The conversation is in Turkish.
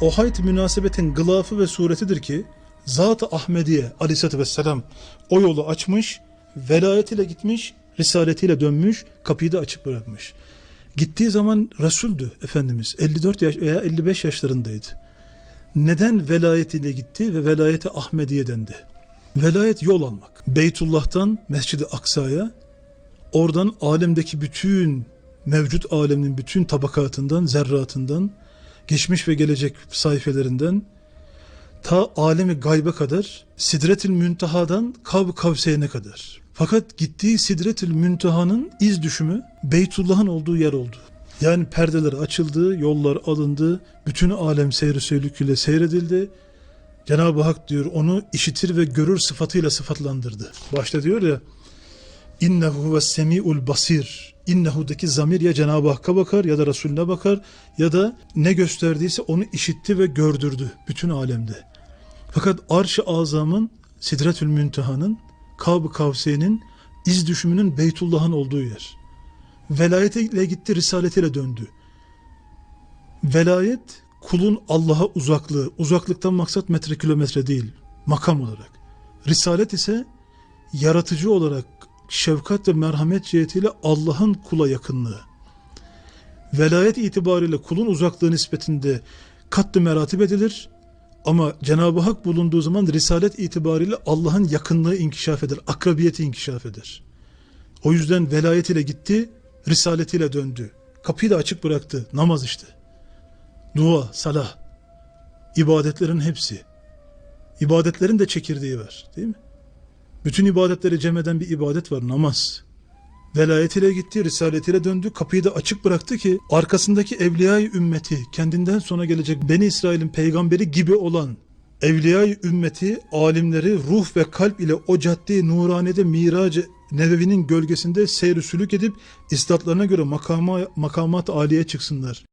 o hayt münasebetin gılafı ve suretidir ki Zat-ı Ahmediye aleyhissalatü vesselam o yolu açmış, velayetiyle gitmiş, risaletiyle dönmüş, kapıyı da açık bırakmış. Gittiği zaman Resul'dü Efendimiz. 54 yaş veya 55 yaşlarındaydı. Neden velayetiyle gitti ve velayeti Ahmediye dendi? Velayet yol almak. Beytullah'tan Mescid-i Aksa'ya oradan alemdeki bütün mevcut alemin bütün tabakatından, zerratından, geçmiş ve gelecek sayfelerinden ta alemi gaybe kadar Sidretül Münteha'dan Kav Kavseyn'e kadar. Fakat gittiği Sidretül Münteha'nın iz düşümü Beytullah'ın olduğu yer oldu. Yani perdeler açıldı, yollar alındı, bütün alem seyri sülüküyle seyredildi. Cenab-ı Hak diyor onu işitir ve görür sıfatıyla sıfatlandırdı. Başta diyor ya İnnehu ve semi'ul basir. İnnehu'daki zamir ya Cenab-ı Hakk'a bakar ya da Resulüne bakar ya da ne gösterdiyse onu işitti ve gördürdü bütün alemde. Fakat Arş-ı Azam'ın, Sidretül Münteha'nın, Kab-ı Kavseyn'in, iz düşümünün Beytullah'ın olduğu yer. Velayetiyle gitti, risaletiyle döndü. Velayet kulun Allah'a uzaklığı. Uzaklıktan maksat metre kilometre değil, makam olarak. Risalet ise yaratıcı olarak şefkat ve merhamet cihetiyle Allah'ın kula yakınlığı. Velayet itibariyle kulun uzaklığı nispetinde katlı meratip edilir. Ama Cenab-ı Hak bulunduğu zaman risalet itibariyle Allah'ın yakınlığı inkişaf eder, akrabiyeti inkişaf eder. O yüzden velayet ile gitti, risaletiyle döndü. Kapıyı da açık bıraktı. Namaz işte. Dua, salah. ibadetlerin hepsi. İbadetlerin de çekirdeği var. Değil mi? Bütün ibadetleri cem eden bir ibadet var. Namaz. Velayetiyle gitti, risaletiyle döndü. Kapıyı da açık bıraktı ki arkasındaki evliyayı ümmeti, kendinden sonra gelecek Beni İsrail'in peygamberi gibi olan evliyayı ümmeti, alimleri ruh ve kalp ile o cadde-i nuranede mirac Nebevi'nin gölgesinde seyr sülük edip istatlarına göre makama, makamat aliye çıksınlar.